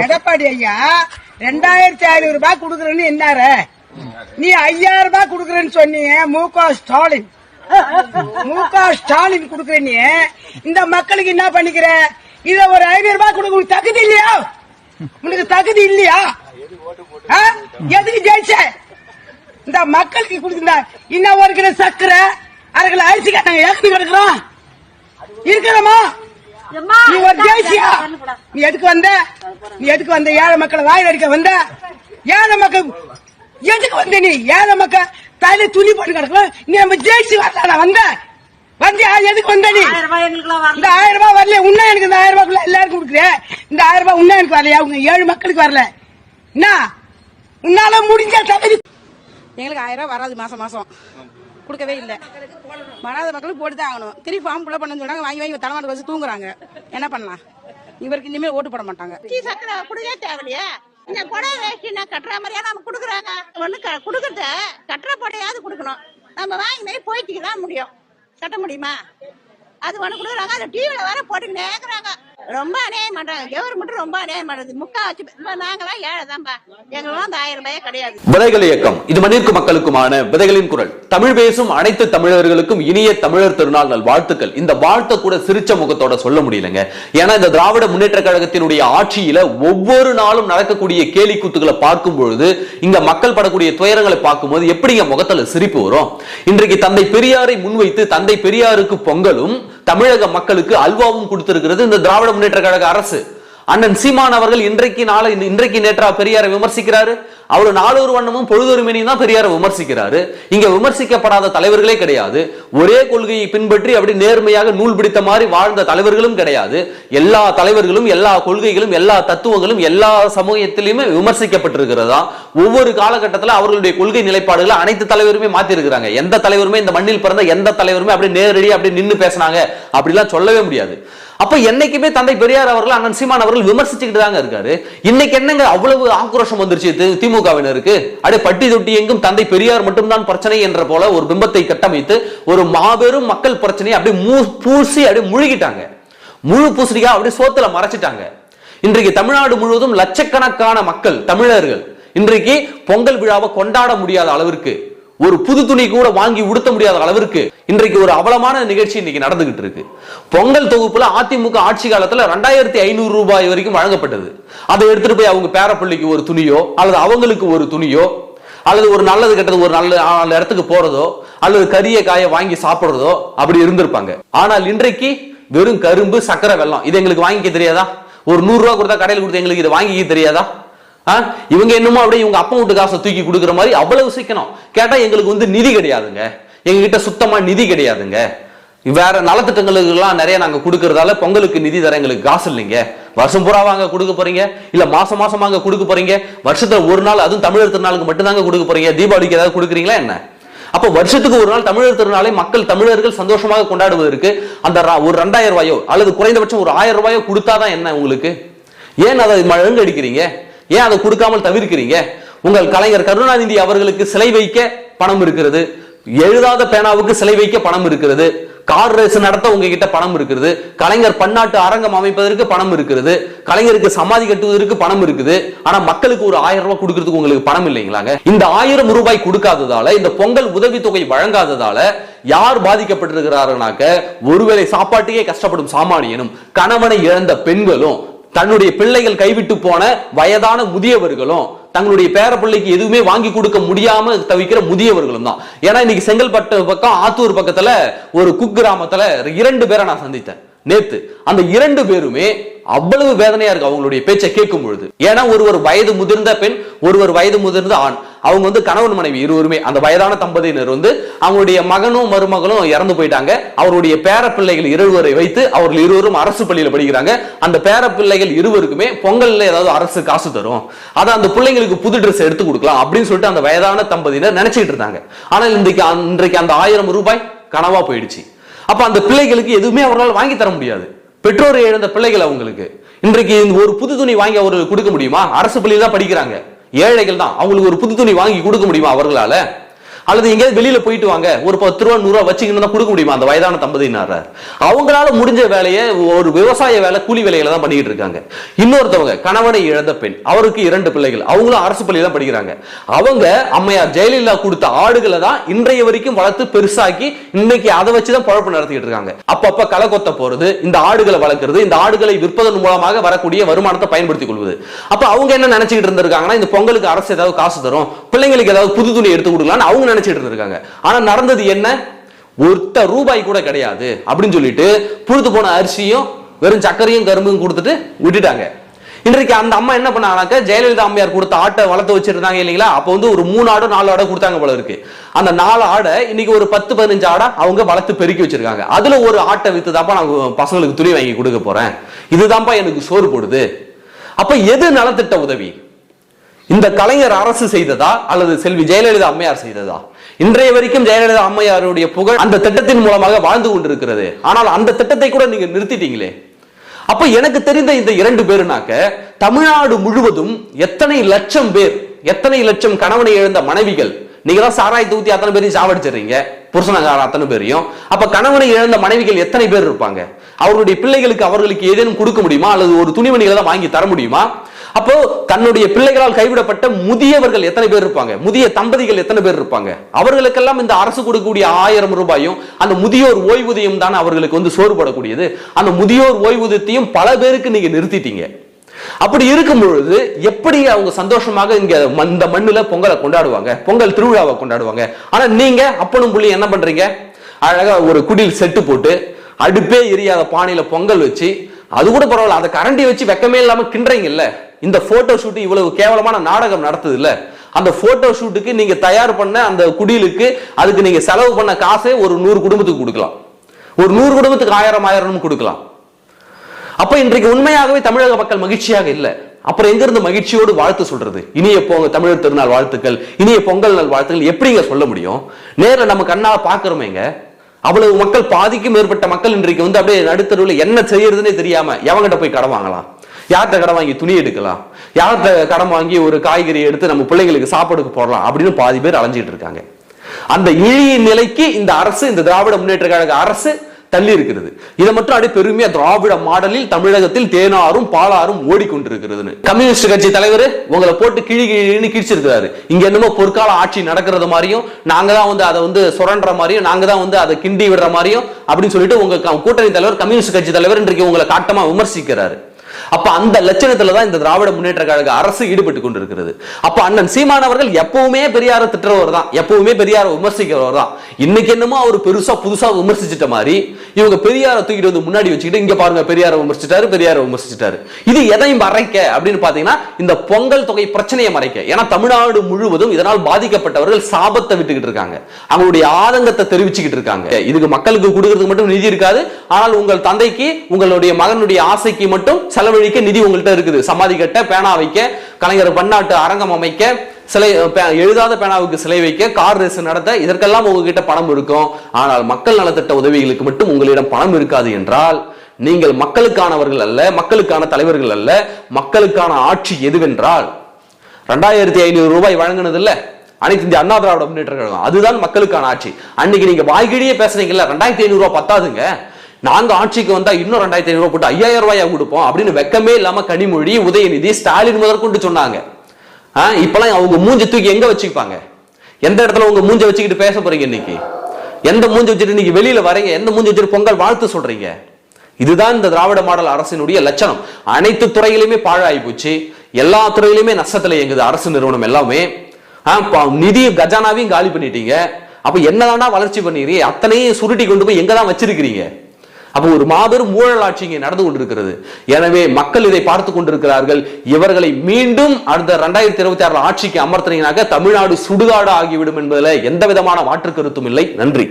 எடப்பாடி ஐயா ரெண்டாயிரத்தி ஐநூறு ரூபாய் குடுக்கறேன்னு என்னாரு? நீ ஐயாயிரம் ரூபாய் குடுக்கறேன்னு சொன்னீங்க மு க ஸ்டாலின். மு க ஸ்டாலின் குடுக்கற நீ இந்த மக்களுக்கு என்ன பண்ணிக்கிற? இத ஒரு ஐநூறு ரூபாய் கொடுக்க உனக்கு தகுதி இல்லையா? உனக்கு தகுதி இல்லையா? ஆ? எதுக்கு ஜெயிச்ச? இந்த மக்களுக்கு கொடுக்குற இன்னும் ஒரு கிலோ சக்கரை அரை கிலோ அரிசி கட்டாங்க ஏக்கி கிடக்குறோம். இருக்கிறோமா? நீ ஒரு தேசியா? நீ எதுக்கு வந்த? நீ எதுக்கு வந்த? ஏழை மக்களை வாயில் அடிக்க வந்த? ஏழை மக்கள் எதுக்கு வந்த நீ? ஏழை மக்கள் தலையில துணி போட்டு கிடக்கும் நீ நம்ம ஜெயிச்சு வரலாம் வந்த? வந்தியா எதுக்கு வந்த நீ? இந்த ஆயிரம் ரூபாய் வரல உன்ன எனக்கு இந்த ஆயிரம் ரூபாய் எல்லாருக்கும் கொடுக்குறேன் இந்த ஆயிரம் ரூபாய் உன்ன எனக்கு வரலையா? உங்க ஏழு மக்களுக்கு வரல. என்ன? உன்னால முடிஞ்ச தகுதி எங்களுக்கு ஆயிரம் ரூபா வராது மாசம் மாசம். கொடுக்கவே இல்லை. வராத மக்களுக்கு போட்டு தான் ஆகணும். திருப்பி ஃபார்ம் ஃபுல்லாக பண்ண சொன்னாங்க வாங்கி வாங்கி தலைமாட்டு வச்சு தூங்குறாங்க. என்ன பண்ணலாம்? இவருக்கு இனிமேல் ஓட்டு போட மாட்டாங்க. டீ சக்கரை கொடுக்க தேவையில்லையா. இந்த புடவை வேஷ்டி நான் கட்டுற மாதிரியா நம்ம கொடுக்குறாங்க? ஒன்று க- கொடுக்கறத கட்டுற புடையாவது கொடுக்கணும். நம்ம வாங்கி மாதிரி போயிட்டு தான் முடியும். கட்ட முடியுமா? அது ஒன்று கொடுக்குறாங்க. அது டிவியில் வர போட்டுக்கிட்டே இருக்கிறாங்க. ரொம்ப அநியாயம் பண்றாங்க. கவர்மெண்ட் ரொம்ப அநியாயம் பண்றது? முக்கா நாங்களாம் ஏழை தான்ப்பா எங்களும் அந்த ஆயிரம் ரூபாயே கிடையாது. விதைகள் இயக்கம். இது மண்ணிற்கு மக்களுக்குமான விதைகளின் குரல். தமிழ் பேசும் அனைத்து தமிழர்களுக்கும் இனிய தமிழர் திருநாள் நல் வாழ்த்துக்கள் இந்த வாழ்த்தை கூட சிரிச்ச முகத்தோட சொல்ல முடியலங்க. ஏன்னா இந்த திராவிட முன்னேற்ற கழகத்தினுடைய ஆட்சியில ஒவ்வொரு நாளும் நடக்கக்கூடிய கேலி கூத்துக்களை பார்க்கும் பொழுது இங்க மக்கள் படக்கூடிய துயரங்களை பார்க்கும்போது எப்படிங்க முகத்துல சிரிப்பு வரும்? இன்றைக்கு தந்தை பெரியாரை முன்வைத்து தந்தை பெரியாருக்கு பொங்கலும் தமிழக மக்களுக்கு அல்வாவும் கொடுத்திருக்கிறது இந்த திராவிட முன்னேற்ற கழக அரசு. அண்ணன் சீமான் அவர்கள் இன்றைக்கு நாளை இன்றைக்கு நேற்றா பெரியாரை விமர்சிக்கிறாரு. அவர் நாளொரு வண்ணமும் பொழுதொரு மணியும் தான் பெரியாரை விமர்சிக்கிறாரு. இங்க விமர்சிக்கப்படாத தலைவர்களே கிடையாது. ஒரே கொள்கையை பின்பற்றி அப்படி நேர்மையாக நூல் பிடித்த மாதிரி வாழ்ந்த தலைவர்களும் கிடையாது. எல்லா தலைவர்களும் எல்லா கொள்கைகளும் எல்லா தத்துவங்களும் எல்லா சமூகத்திலுமே விமர்சிக்கப்பட்டிருக்கிறதா? ஒவ்வொரு காலகட்டத்தில் அவர்களுடைய கொள்கை நிலைப்பாடுகளை அனைத்து தலைவருமே மாத்திருக்கிறாங்க. எந்த தலைவருமே இந்த மண்ணில் பிறந்த எந்த தலைவருமே அப்படி நேரடியாக அப்படி நின்னு பேசினாங்க. அப்படிலாம் சொல்லவே முடியாது. அப்ப என்னைக்குமே தந்தை பெரியார் அவர்கள் அண்ணன் சீமான் அவர்கள் விமர்சிச்சுக்கிட்டு தாங்க இருக்காரு. இன்னைக்கு என்னங்க அவ்வளவு ஆக்ரோஷம் வந்துருச்சு? திமுக திமுகவினருக்கு அடே பட்டி தொட்டி எங்கும் தந்தை பெரியார் மட்டும்தான் பிரச்சனை என்ற போல ஒரு பிம்பத்தை கட்டமைத்து ஒரு மாபெரும் மக்கள் பிரச்சனையை அப்படியே மூ- பூசி அப்படியே முழுகிட்டாங்க. முழு பூசணிக்கா அப்படியே சோத்துல மறைச்சிட்டாங்க. இன்றைக்கு தமிழ்நாடு முழுவதும் லட்சக்கணக்கான மக்கள் தமிழர்கள் இன்றைக்கு பொங்கல் விழாவை கொண்டாட முடியாத அளவிற்கு ஒரு புது துணி கூட வாங்கி உடுத்த முடியாத அளவிற்கு இன்றைக்கு ஒரு அவலமான நிகழ்ச்சி இன்னைக்கு நடந்துகிட்டு இருக்கு. பொங்கல் தொகுப்புல அதிமுக ஆட்சி காலத்துல ரெண்டாயிரத்தி ஐநூறு ரூபாய் வரைக்கும் வழங்கப்பட்டது. அதை எடுத்துட்டு போய் அவங்க பேரப்பிள்ளைக்கு ஒரு துணியோ அல்லது அவங்களுக்கு ஒரு துணியோ அல்லது ஒரு நல்லது கெட்டது ஒரு நல்ல இடத்துக்கு போறதோ அல்லது கரிய காய வாங்கி சாப்பிடுறதோ அப்படி இருந்திருப்பாங்க. ஆனால் இன்றைக்கு வெறும் கரும்பு சக்கரை வெள்ளம் இது எங்களுக்கு வாங்கிக்க தெரியாதா? ஒரு நூறு ரூபா கொடுத்தா கடையில் கொடுத்து எங்களுக்கு இதை வாங்கிக்க தெரியாதா? இவங்க என்னமோ அப்படியே இவங்க அப்பா வீட்டு காசை தூக்கி கொடுக்குற மாதிரி அவ்வளவு சீக்கிரம் கேட்டால் எங்களுக்கு வந்து நிதி கிடையாதுங்க. எங்ககிட்ட சுத்தமாக நிதி கிடையாதுங்க. வேற நலத்திட்டங்களுக்கெல்லாம் நிறைய நாங்கள் கொடுக்கறதால பொங்கலுக்கு நிதி தர எங்களுக்கு காசு இல்லைங்க. வருஷம் பூரா வாங்க கொடுக்க போறீங்க. இல்ல மாசம் மாசம் வாங்க கொடுக்க போறீங்க. வருஷத்துல ஒரு நாள் அதுவும் தமிழர் திருநாளுக்கு மட்டும்தாங்க கொடுக்க போறீங்க. தீபாவளிக்கு ஏதாவது கொடுக்குறீங்களா என்ன? அப்போ வருஷத்துக்கு ஒரு நாள் தமிழர் திருநாளை மக்கள் தமிழர்கள் சந்தோஷமாக கொண்டாடுவதற்கு அந்த ஒரு ரெண்டாயிரம் ரூபாயோ அல்லது குறைந்தபட்சம் ஒரு ஆயிரம் ரூபாயோ கொடுத்தாதான் என்ன உங்களுக்கு? ஏன் அதை மழங்கு அடிக்கிறீங்க ஏன் அதை கொடுக்காமல் தவிர்க்கிறீங்க? உங்கள் கலைஞர் கருணாநிதி அவர்களுக்கு சிலை வைக்க பணம் இருக்கிறது. எழுதாத பேனாவுக்கு சிலை வைக்க பணம் இருக்கிறது. கார் ரேஸ் நடத்த உங்ககிட்ட பணம் இருக்கிறது கலைஞர் பன்னாட்டு அரங்கம் அமைப்பதற்கு பணம் இருக்கிறது கலைஞருக்கு சமாதி கட்டுவதற்கு பணம் இருக்குது. ஆனா மக்களுக்கு ஒரு ஆயிரம் ரூபாய் கொடுக்கறதுக்கு உங்களுக்கு பணம் இல்லைங்களாங்க? இந்த ஆயிரம் ரூபாய் கொடுக்காததால இந்த பொங்கல் உதவித்தொகை வழங்காததால யார் பாதிக்கப்பட்டிருக்கிறார்கள்னாக்க ஒருவேளை சாப்பாட்டுக்கே கஷ்டப்படும் சாமானியனும் கணவனை இழந்த பெண்களும் தன்னுடைய பிள்ளைகள் கைவிட்டு போன வயதான முதியவர்களும் தங்களுடைய பேர பிள்ளைக்கு எதுவுமே வாங்கி கொடுக்க முடியாம தவிக்கிற முதியவர்களும் தான். ஏன்னா இன்னைக்கு செங்கல்பட்டு பக்கம் ஆத்தூர் பக்கத்துல ஒரு குக்கிராமத்துல இரண்டு பேரை நான் சந்தித்தேன். நேத்து அந்த இரண்டு பேருமே அவ்வளவு வேதனையா இருக்கு அவங்களுடைய பேச்சை கேட்கும் பொழுது ஏன்னா ஒருவர் வயது முதிர்ந்த பெண் ஒருவர் வயது முதிர்ந்த ஆண். அவங்க வந்து கணவன் மனைவி இருவருமே அந்த வயதான தம்பதியினர் வந்து அவங்களுடைய மகனும் மருமகளும் இறந்து போயிட்டாங்க. அவருடைய பேர பிள்ளைகள் இருவரை வைத்து அவர்கள் இருவரும் அரசு பள்ளியில் படிக்கிறாங்க. அந்த பேர பிள்ளைகள் இருவருக்குமே பொங்கல்ல ஏதாவது அரசு காசு தரும். அதை அந்த பிள்ளைங்களுக்கு புது ட்ரெஸ் எடுத்து கொடுக்கலாம் அப்படின்னு சொல்லிட்டு அந்த வயதான தம்பதியினர் நினைச்சிட்டு இருந்தாங்க. ஆனால் இன்றைக்கு அன்றைக்கு அந்த ஆயிரம் ரூபாய் கனவா போயிடுச்சு. அப்போ அந்த பிள்ளைகளுக்கு எதுவுமே அவர்களால் வாங்கி தர முடியாது. பெற்றோரை இழந்த பிள்ளைகள் அவங்களுக்கு. இன்றைக்கு இந்த ஒரு புது துணி வாங்கி அவர்களுக்கு கொடுக்க முடியுமா? அரசு பள்ளியில் தான் படிக்கிறாங்க. ஏழைகள் தான். அவங்களுக்கு ஒரு புது துணி வாங்கி கொடுக்க முடியுமா அவர்களால? அல்லது எங்கேயாவது வெளியில போயிட்டு வாங்க. ஒரு பத்து ரூபா நூறு ரூபா தான் கொடுக்க முடியுமா? அந்த வயதான தம்பதியினார. அவங்களால முடிஞ்ச வேலையை ஒரு விவசாய வேலை கூலி வேலைகளை தான் பண்ணிட்டு இருக்காங்க. இன்னொருத்தவங்க கணவனை இழந்த பெண். அவருக்கு இரண்டு பிள்ளைகள். அவங்களும் அரசு பள்ளியில தான் படிக்கிறாங்க. அவங்க அம்மையார் ஜெயலலிதா கொடுத்த ஆடுகளை தான் இன்றைய வரைக்கும் வளர்த்து பெருசாக்கி இன்னைக்கு அதை வச்சு தான் பழப்பு நடத்திட்டு இருக்காங்க. அப்பப்ப களை கொத்த போறது இந்த ஆடுகளை வளர்க்கறது இந்த ஆடுகளை விற்பதன் மூலமாக வரக்கூடிய வருமானத்தை பயன்படுத்திக் கொள்வது. அப்ப அவங்க என்ன நினைச்சுக்கிட்டு இருந்திருக்காங்கன்னா இந்த பொங்கலுக்கு அரசு ஏதாவது காசு தரும். பிள்ளைங்களுக்கு ஏதாவது புது துணி எடுத்து கொடுக்கலாம்னு அவங்க நினைச்சிட்டு இருக்காங்க ஆனா நடந்தது என்ன? ஒருத்த ரூபாய் கூட கிடையாது அப்படின்னு சொல்லிட்டு புழுத்து போன அரிசியும் வெறும் சர்க்கரையும் கரும்பும் கொடுத்துட்டு விட்டுட்டாங்க. இன்றைக்கு அந்த அம்மா என்ன பண்ணாங்கனாக்க ஜெயலலிதா அம்மையார் கொடுத்த ஆட்டை வளர்த்து வச்சிருந்தாங்க இல்லைங்களா? அப்போ வந்து ஒரு மூணு ஆடோ நாலு ஆடோ கொடுத்தாங்க போல இருக்கு. அந்த நாலு ஆடை இன்னைக்கு ஒரு பத்து பதினஞ்சு ஆடை அவங்க வளர்த்து பெருக்கி வச்சிருக்காங்க. அதுல ஒரு ஆட்டை வித்து தான்ப்பா நான் பசங்களுக்கு துணி வாங்கி கொடுக்க போறேன். இதுதான்ப்பா எனக்கு சோறு போடுது. அப்ப எது நலத்திட்ட உதவி? இந்த கலைஞர் அரசு செய்ததா அல்லது செல்வி ஜெயலலிதா அம்மையார் செய்ததா? இன்றைய வரைக்கும் ஜெயலலிதா அம்மையாருடைய புகழ் அந்த திட்டத்தின் மூலமாக வாழ்ந்து கொண்டிருக்கிறது. ஆனால் அந்த திட்டத்தை கூட நீங்க நிறுத்திட்டீங்களே. அப்ப எனக்கு தெரிந்த இந்த இரண்டு பேருனாக்க தமிழ்நாடு முழுவதும் எத்தனை லட்சம் பேர் எத்தனை லட்சம் கணவனை இழந்த மனைவிகள் நீங்க தான் சாராயத்தை ஊத்தி அத்தனை பேரையும் சாவடிச்சிடுறீங்க. புருஷனகார அத்தனை பேரையும். அப்ப கணவனை இழந்த மனைவிகள் எத்தனை பேர் இருப்பாங்க? அவருடைய பிள்ளைகளுக்கு அவர்களுக்கு ஏதேனும் கொடுக்க முடியுமா? அல்லது ஒரு துணிமணிகளை தான் வாங்கி தர முடியுமா? அப்போ தன்னுடைய பிள்ளைகளால் கைவிடப்பட்ட முதியவர்கள் எத்தனை பேர் இருப்பாங்க? முதிய தம்பதிகள் எத்தனை பேர் இருப்பாங்க? அவர்களுக்கெல்லாம் இந்த அரசு கொடுக்கக்கூடிய ஆயிரம் ரூபாயும் அந்த முதியோர் ஓய்வூதியம் தான் அவர்களுக்கு வந்து சோறுபடக்கூடியது. அந்த முதியோர் ஓய்வூதியத்தையும் பல பேருக்கு நீங்க நிறுத்திட்டீங்க. அப்படி இருக்கும் பொழுது எப்படி அவங்க சந்தோஷமாக இங்க ம- இந்த மண்ணுல பொங்கலை கொண்டாடுவாங்க? பொங்கல் திருவிழாவை கொண்டாடுவாங்க. ஆனா நீங்க அப்பனும் புள்ளி என்ன பண்றீங்க? அழகா ஒரு குடில் செட்டு போட்டு அடுப்பே எரியாத பானையில பொங்கல் வச்சு அது கூட பரவாயில்ல அதை கரண்டி வச்சு வெக்கமே இல்லாம கிண்டுறீங்கல்ல. இந்த போட்டோ ஷூட் இவ்வளவு கேவலமான நாடகம் நடத்துது இல்ல அந்த போட்டோ ஷூட்டுக்கு நீங்க தயார் பண்ண அந்த குடிலுக்கு அதுக்கு நீங்க செலவு பண்ண காசே ஒரு நூறு குடும்பத்துக்கு கொடுக்கலாம். ஒரு நூறு குடும்பத்துக்கு ஆயிரம் ஆயிரம் கொடுக்கலாம். அப்ப இன்றைக்கு உண்மையாகவே தமிழக மக்கள் மகிழ்ச்சியாக இல்லை. அப்புறம் எங்கிருந்து மகிழ்ச்சியோடு வாழ்த்து சொல்றது? இனிய பொங்க தமிழர் திருநாள் வாழ்த்துக்கள் இனிய பொங்கல் நாள் வாழ்த்துக்கள் எப்படிங்க சொல்ல முடியும்? நேர்ல நம்ம கண்ணால பாக்குறோமேங்க அவ்வளவு மக்கள் பாதிக்கும் மேற்பட்ட மக்கள் இன்றைக்கு வந்து அப்படியே நடுத்தருவில் என்ன செய்யறதுன்னே தெரியாம எவங்கிட்ட போய் கடன் வாங்கலாம்? யார்கிட்ட கடன் வாங்கி துணி எடுக்கலாம்? யார்கிட்ட கடன் வாங்கி ஒரு காய்கறி எடுத்து நம்ம பிள்ளைங்களுக்கு சாப்பாடுக்கு போடலாம்? அப்படின்னு பாதி பேர் அலைஞ்சிட்டு இருக்காங்க. அந்த இழிய நிலைக்கு இந்த அரசு இந்த திராவிட முன்னேற்ற கழக அரசு தள்ளி இருக்கிறது. இதை மட்டும் அப்படியே பெருமையா திராவிட மாடலில் தமிழகத்தில் தேனாரும் பாலாரும் ஓடிக்கொண்டிருக்கிறது கம்யூனிஸ்ட் கட்சி தலைவர் உங்களை போட்டு கிழி கிழின்னு கிழிச்சிருக்கிறாரு. இங்க என்னமோ பொற்கால ஆட்சி நடக்கிறது மாதிரியும் நாங்க தான் வந்து அதை வந்து சுரண்டுற மாதிரியும் நாங்க தான் வந்து அதை கிண்டி விடுற மாதிரியும் அப்படின்னு சொல்லிட்டு உங்க க- கூட்டணி தலைவர் கம்யூனிஸ்ட் கட்சி தலைவர் இன்றைக்கு உங்களை காட்டமா விமர்சிக்கிறாரு. அப்ப அந்த லட்சணத்துல தான் இந்த திராவிட முன்னேற்ற கழக அரசு ஈடுபட்டு கொண்டிருக்கிறது. அப்ப அண்ணன் சீமானவர்கள் எப்பவுமே பெரியார திட்டுறவர் தான். எப்பவுமே பெரியார விமர்சிக்கிறவர் தான். இன்னைக்கு என்னமோ அவர் பெருசா புதுசா விமர்சிச்சிட்ட மாதிரி இவங்க பெரியார தூக்கிட்டு வந்து முன்னாடி வச்சுக்கிட்டு இங்க பாருங்க பெரியார விமர்சிச்சிட்டாரு பெரியார விமர்சிச்சிட்டாரு. இது எதையும் மறைக்க அப்படின்னு பாத்தீங்கன்னா இந்த பொங்கல் தொகை பிரச்சனையை மறைக்க. ஏன்னா தமிழ்நாடு முழுவதும் இதனால் பாதிக்கப்பட்டவர்கள் சாபத்தை விட்டுக்கிட்டு இருக்காங்க. அவங்களுடைய ஆதங்கத்தை தெரிவிச்சுக்கிட்டு இருக்காங்க. இதுக்கு மக்களுக்கு கொடுக்கறதுக்கு மட்டும் நிதி இருக்காது. ஆனால் உங்கள் தந்தைக்கு உங்களுடைய மகனுடைய ஆசைக்கு மட்டும் செலவழிக்க நிதி உங்கள்கிட்ட இருக்குது. சமாதி கட்ட பேனா வைக்க கலைஞர் பன்னாட்டு அரங்கம் அமைக்க சிலை எழுதாத பேனாவுக்கு சிலை வைக்க கார் ரேஸ் நடத்த இதற்கெல்லாம் உங்ககிட்ட பணம் இருக்கும். ஆனால் மக்கள் நலத்திட்ட உதவிகளுக்கு மட்டும் உங்களிடம் பணம் இருக்காது என்றால் நீங்கள் மக்களுக்கானவர்கள் அல்ல மக்களுக்கான தலைவர்கள் அல்ல மக்களுக்கான ஆட்சி எதுவென்றால் ரெண்டாயிரத்தி ஐநூறு ரூபாய் வழங்கினது இல்ல அனைத்து இந்திய அண்ணா திராவிட முன்னேற்ற கழகம். அதுதான் மக்களுக்கான ஆட்சி. அன்னைக்கு நீங்க வாய்கிழியே பேசுறீங்கல்ல ரெண்டாயிரத்தி ஐநூறு ரூபாய் பத்தாதுங்க. நாங்க ஆட்சிக்கு வந்தா இன்னும் ரெண்டாயிரத்தி ஐநூறு போட்டு ஐயாயிரம் ரூபாயா கொடுப்போம் அப்படின்னு வெக்கமே இல்லாம கனிமொழி உதயநிதி ஸ்டாலின் முதற்கொண்டு சொன்னாங்க. ஆ, இப்பெல்லாம் அவங்க மூஞ்சி தூக்கி எங்க வச்சுப்பாங்க? எந்த இடத்துல உங்க மூஞ்ச வச்சுக்கிட்டு பேச போறீங்க இன்னைக்கு? எந்த மூஞ்சி வச்சுட்டு இன்னைக்கு வெளியில வரீங்க? எந்த மூஞ்சி வச்சுட்டு பொங்கல் வாழ்த்து சொல்றீங்க? இதுதான் இந்த திராவிட மாடல் அரசினுடைய லட்சணம். அனைத்து துறையிலுமே பாழாகி போச்சு. எல்லா துறையிலுமே நஷ்டத்துல இயங்குது அரசு நிறுவனம் எல்லாமே. ஆ, நிதி கஜானாவையும் காலி பண்ணிட்டீங்க. அப்ப என்னதான்டா வளர்ச்சி பண்ணிக்கிறீங்க? அத்தனையும் சுருட்டி கொண்டு போய் எங்க தான் வச்சிருக்கிறீங்க? அப்போ ஒரு மாபெரும் ஊழல் இங்கே நடந்து கொண்டிருக்கிறது. எனவே மக்கள் இதை பார்த்து கொண்டிருக்கிறார்கள். இவர்களை மீண்டும் அடுத்த ரெண்டாயிரத்தி இருபத்தி ஆறு ஆட்சிக்கு அமர்த்தினீங்கனாக்க தமிழ்நாடு சுடுகாடு ஆகிவிடும் என்பதில் எந்த விதமான மாற்று கருத்தும் இல்லை. நன்றி.